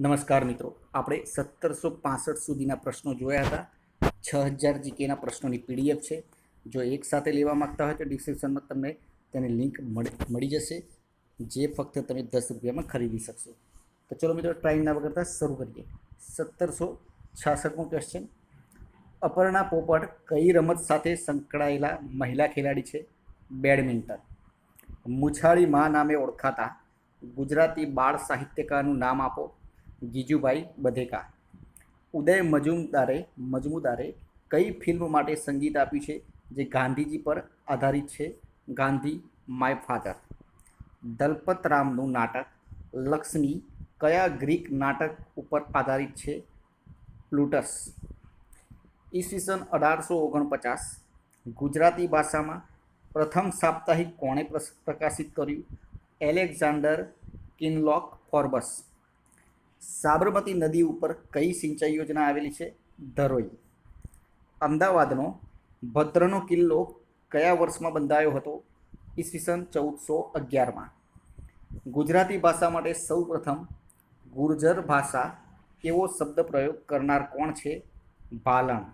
નમસ્કાર મિત્રો. આપણે સત્તરસો પાસઠ સુધીના પ્રશ્નો જોયા હતા. છ હજાર જીકેના પ્રશ્નોની પીડીએફ છે. જો એક સાથે લેવા માગતા હોય તો ડિસ્ક્રિપ્શનમાં તમને તેની લિંક મળી જશે. જે ફક્ત તમે દસ રૂપિયામાં ખરીદી શકશો. તો ચલો મિત્રો, ટાઈમ ના વગરતા શરૂ કરીએ. સત્તરસો છાસઠમો ક્વેશ્ચન અપર્ણા પોપટ કઈ રમત સાથે સંકળાયેલા મહિલા ખેલાડી છે? બેડમિન્ટન. મુછાળી મા નામે ઓળખાતા ગુજરાતી બાળ સાહિત્યકારનું નામ આપો. ગીજુભાઈ બધેકા. ઉદય મજુમદારે, મજમુદારે કઈ ફિલ્મ માટે સંગીત આપ્યું છે જે ગાંધીજી પર આધારિત છે? ગાંધી માય ફાધર દલપત રામનું નાટક. લક્ષ્મી, કયા ગ્રીક નાટક ઉપર આધારિત છે? પ્લુટસ. ઈસવીસન અઢારસો ઓગણપચાસ. ગુજરાતી ભાષામાં પ્રથમ સાપ્તાહિક કોણે પ્રકાશિત કર્યું? Alexander કિનલોક Forbes. સાબરમતી નદી ઉપર કઈ સિંચાઈ યોજના આવેલી છે? ધરોઈ. અમદાવાદનો ભદ્રનો કિલ્લો કયા વર્ષમાં બંધાયો હતો? ઈસવીસન ચૌદસો અગિયારમાં. ગુજરાતી ભાષા માટે સૌપ્રથમ ગુર્જર ભાષા એવો શબ્દ પ્રયોગ કરનાર કોણ છે? ભાલણ.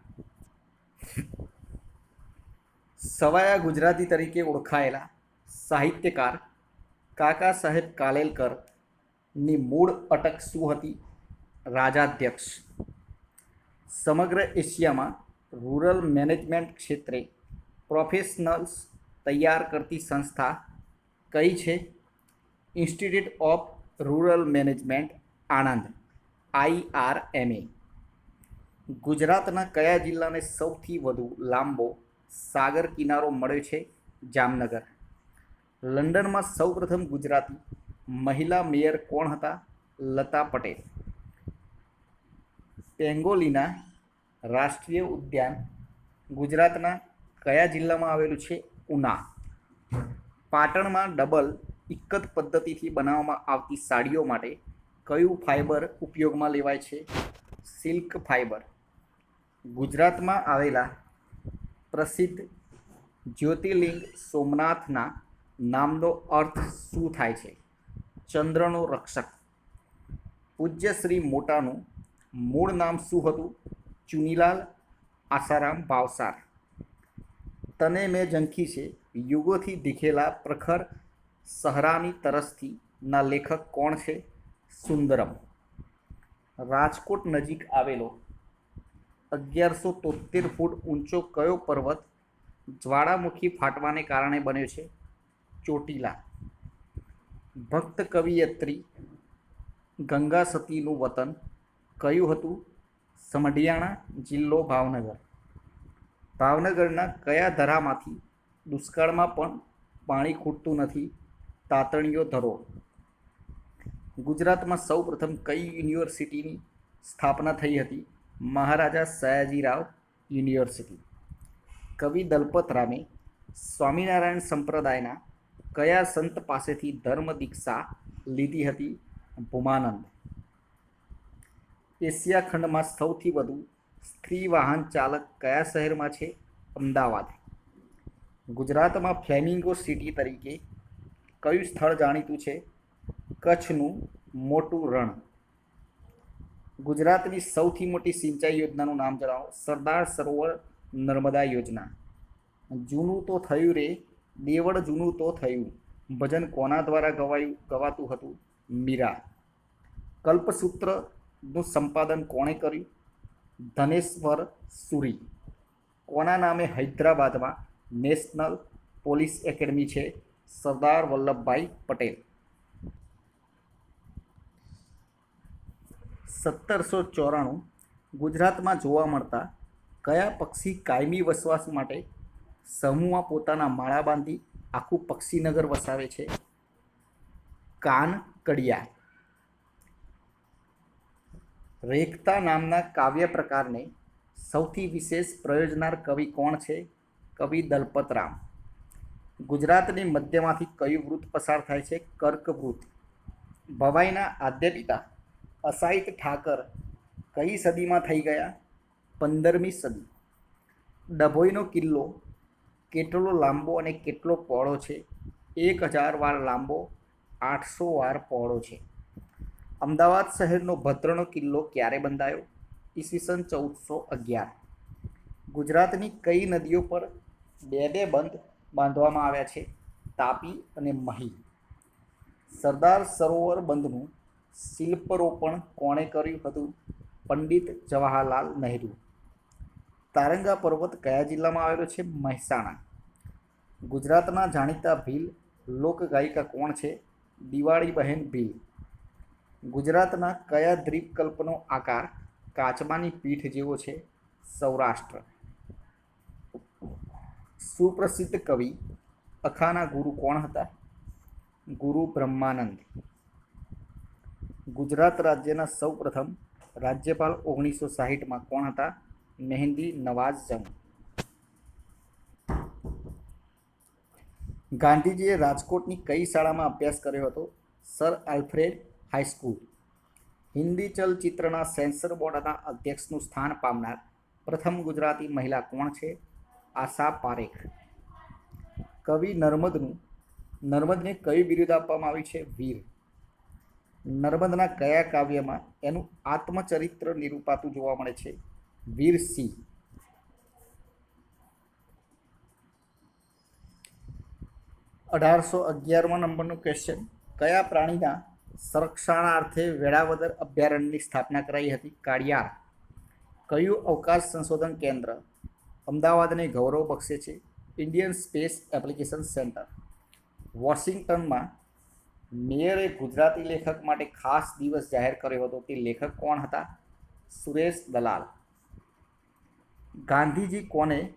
સવાયા ગુજરાતી તરીકે ઓળખાયેલા સાહિત્યકાર કાકા સાહેબ કાલેલકરની મૂળ અટક શું હતી? રાજાધ્યક્ષ. સમગ્ર એશિયામાં રૂરલ મેનેજમેન્ટ ક્ષેત્રે પ્રોફેશનલ્સ તૈયાર કરતી સંસ્થા કઈ છે? Institute of rural management, Anand. IRMA ગુજરાતના કયા જિલ્લાને સૌથી વધુ લાંબો સાગર કિનારો મળ્યો છે? જામનગર. લંડનમાં સૌપ્રથમ ગુજરાતી મહિલા મેયર કોણ હતા? લતા પટેલ. પેંગોલીના રાષ્ટ્રીય ઉદ્યાન ગુજરાતના કયા જિલ્લામાં આવેલું છે? ઉના. પાટણમાં ડબલ ઇક્કત પદ્ધતિથી બનાવવામાં આવતી સાડીઓ માટે કયું ફાઇબર ઉપયોગમાં લેવાય છે? સિલ્ક ફાઇબર ગુજરાતમાં આવેલા પ્રસિદ્ધ જ્યોતિર્લિંગ સોમનાથના નામનો અર્થ શું થાય છે? ચંદ્રનો રક્ષક. પૂજ્ય શ્રી મોટાનું મૂળ નામ શું હતું? ચુનીલાલ આસારામ ભાવસાર. તને મેં ઝંખી છે. યુગોથી દીખેલા પ્રખર સહરાની તરસથી ના લેખક કોણ છે? સુંદરમ. રાજકોટ નજીક આવેલો અગિયારસો તોતેર ફૂટ ઊંચો કયો પર્વત જ્વાળામુખી ફાટવાને કારણે બન્યો છે? ચોટીલા. ભક્ત કવિયત્રી ગંગા સતીનું વતન કયું હતું? સમઢિયાણા જિલ્લો ભાવનગર. ભાવનગરના કયા ધરામાંથી દુષ્કાળમાં પણ પાણી ખૂટતું નથી? તાતણીઓ ધરો ગુજરાતમાં સૌપ્રથમ કઈ યુનિવર્સિટીની સ્થાપના થઈ હતી? મહારાજા સયાજીરાવ યુનિવર્સિટી. કવિ દલપત રામે સ્વામિનારાયણ સંપ્રદાયના કયા સંત પાસેથી ધર્મ દીક્ષા લીધી હતી? ભૂમાનંદ. એશિયા ખંડમાં સૌથી વધુ સ્ત્રી વાહન ચાલક કયા શહેરમાં છે? અમદાવાદ. ગુજરાતમાં ફ્લેમિંગો સિટી તરીકે કયું સ્થળ જાણીતું છે? કચ્છનું મોટું રણ. ગુજરાતની સૌથી મોટી સિંચાઈ યોજનાનું નામ જણાવો. સરદાર સરોવર નર્મદા યોજના. જૂનું તો થયું રે દેવળ જૂનું તો થયું. ભજન કોના દ્વારા ગવાયું ગવાતું હતું? મીરા. કલ્પસૂત્રનું સંપાદન કોણે કર્યું? ધનેશ્વર સુરી. કોના નામે હૈદરાબાદમાં નેશનલ પોલીસ એકેડમી છે? સરદાર વલ્લભભાઈ પટેલ. સત્તરસો ચોરાણું ગુજરાતમાં જોવા મળતા કયા પક્ષી કાયમી વસવાટ માટે સમૂહમાં પોતાના માળા બાંધી આખું પક્ષીનગર વસાવે છે. કાન કડિયા. રેખતા નામના કાવ્ય પ્રકારને સૌથી વિશેષ પ્રયોજનાર કવિ કોણ છે? કવિ દલપતરામ. ગુજરાતની મધ્યમાંથી કયું વૃત્ત પસાર થાય છે? કર્ક વૃત્ત. ભવાઈના આદ્ય પિતા અસાહિત ઠાકર કઈ સદીમાં થઈ ગયા? પંદરમી સદી. ડભોઈનો કિલ્લો કેટલો લાંબો અને કેટલો પહોળો છે? એક હજાર વાર લાંબો, આઠસો વાર પહોળો છે. અમદાવાદ શહેરનો ભદ્રનો કિલ્લો ક્યારે બંધાયો? ઈસવીસન ચૌદસો અગિયાર. ગુજરાતની કઈ નદીઓ પર બે બે બંધ બાંધવામાં આવ્યા છે? તાપી અને મહી. સરદાર સરોવર બંધનું શિલ્પરોપણ કોણે કર્યું હતું? પંડિત જવાહરલાલ નહેરુ. તારંગા પર્વત કયા જિલ્લામાં આવેલો છે? મહેસાણા. ગુજરાતના જાણીતા ભીલ લોકગાયિકા કોણ છે? દિવાળી બહેન ભીલ. ગુજરાતના કયા દ્વીપકલ્પનો આકાર કાચબાની પીઠ જેવો છે? સૌરાષ્ટ્ર. સુપ્રસિદ્ધ કવિ, અખાના ગુરુ કોણ હતા? ગુરુ બ્રહ્માનંદ. ગુજરાત રાજ્યના સૌપ્રથમ રાજ્યપાલ ઓગણીસો સાહીઠમાં કોણ હતા? મહેંદી નવાઝ જંગ ગાંધીજીએ રાજકોટની કઈ શાળામાં અભ્યાસ કર્યો હતો? Sir Alfred high school. Hindi censor sensor બોર્ડના અધ્યક્ષનું સ્થાન પામનાર પ્રથમ ગુજરાતી મહિલા કોણ છે? આશા પારેખ. કવિ નર્મદનું, નર્મદને કઈ બિરુદ આપવામાં આવી છે? વીર. નર્મદના કયા કાવ્યમાં એનું આત્મચરિત્ર નિરૂપાતું જોવા મળે છે? વીર સિંહ. અઢારસો અગિયારમાં નંબરનું ક્વેશ્ચન કયા પ્રાણીના સંરક્ષણાર્થે વેળાવદર અભયારણ્યની સ્થાપના કરાઈ હતી? કાળિયાર. કયું અવકાશ સંશોધન કેન્દ્ર? અમદાવાદને ગૌરવ બક્ષે છે. Indian space application centre. વોશિંગ્ટનમાં મેયરે ગુજરાતી લેખક માટે ખાસ દિવસ જાહેર કર્યો હતો. તે લેખક કોણ હતા? સુરેશ દલાલ. ગાંધીજી કોને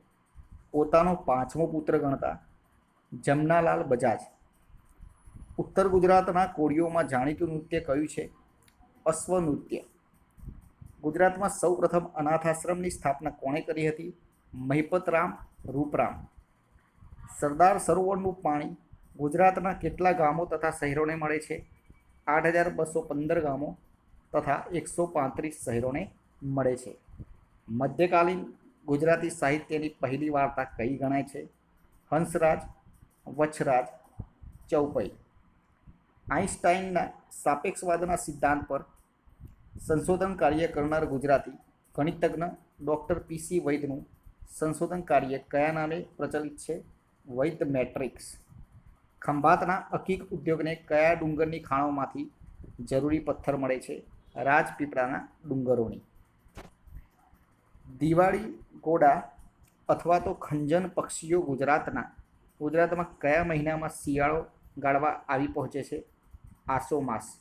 પોતાનો પાંચમો પુત્ર ગણતા? જમનાલાલ બજાજ. ઉત્તર ગુજરાતના કોળીઓમાં જાણીતું નૃત્ય કયું છે? અશ્વ નૃત્ય ગુજરાતમાં સૌપ્રથમ અનાથાશ્રમની સ્થાપના કોણે કરી હતી? મહિપતરામ રૂપરામ. સરદાર સરોવરનું પાણી ગુજરાતના કેટલા ગામો તથા શહેરોને મળે છે? આઠ હજાર બસો પંદર ગામો તથા એકસો પાંત્રીસ શહેરોને મળે છે. મધ્યકાલીન ગુજરાતી સાહિત્યની પહેલી વાર્તા કઈ ગણાય છે? હંસરાજ, વછરાજ, ચૌપઈ. આઈન્સ્ટાઈનના સાપેક્ષવાદના સિદ્ધાંત પર સંશોધન કાર્ય કરનાર ગુજરાતી ગણિતજ્ઞ ડૉક્ટર પીસી વૈદનું સંશોધન કાર્ય કયા નામે પ્રચલિત છે? વૈદ મેટ્રિક્સ. ખંભાતના અકીક ઉદ્યોગને કયા ડુંગરની ખાણોમાંથી જરૂરી પથ્થર મળે છે? રાજપીપળાના ડુંગરોની. દિવાળી ઘોડા અથવા તો ખંજન પક્ષીઓ ગુજરાતના, ગુજરાતમાં કયા મહિનામાં શિયાળો ગાળવા આવી પહોંચે છે? આસો માસ.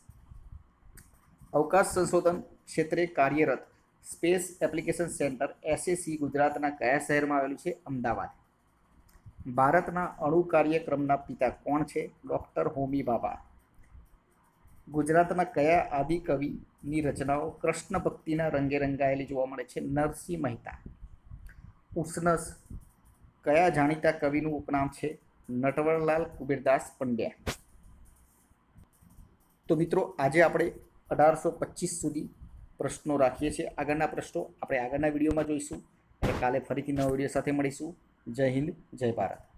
અવકાશ સંશોધન ક્ષેત્રે કાર્યરત સ્પેસ એપ્લિકેશન સેન્ટર એસએસી ગુજરાતના કયા શહેરમાં આવેલું છે? અમદાવાદ. ભારતના અણુ કાર્યક્રમના પિતા કોણ છે? ડૉક્ટર હોમી બાબા. ગુજરાતના કયા આદિકવિની રચનાઓ કૃષ્ણ ભક્તિના રંગે રંગાયેલી જોવા મળે છે? નરસિંહ મહેતા. ઉષ્ણસ. કયા જાણીતા કવિનું ઉપનામ છે? નટવરલાલ કુબેરદાસ પંડ્યા. તો મિત્રો, આજે આપણે અઢારસો પચીસ સુધી પ્રશ્નો રાખીએ છીએ. આગળના પ્રશ્નો આપણે આગળના વિડીયોમાં જોઈશું અને કાલે ફરીથી નવા વીડિયો સાથે મળીશું. જય હિન્દ, જય ભારત.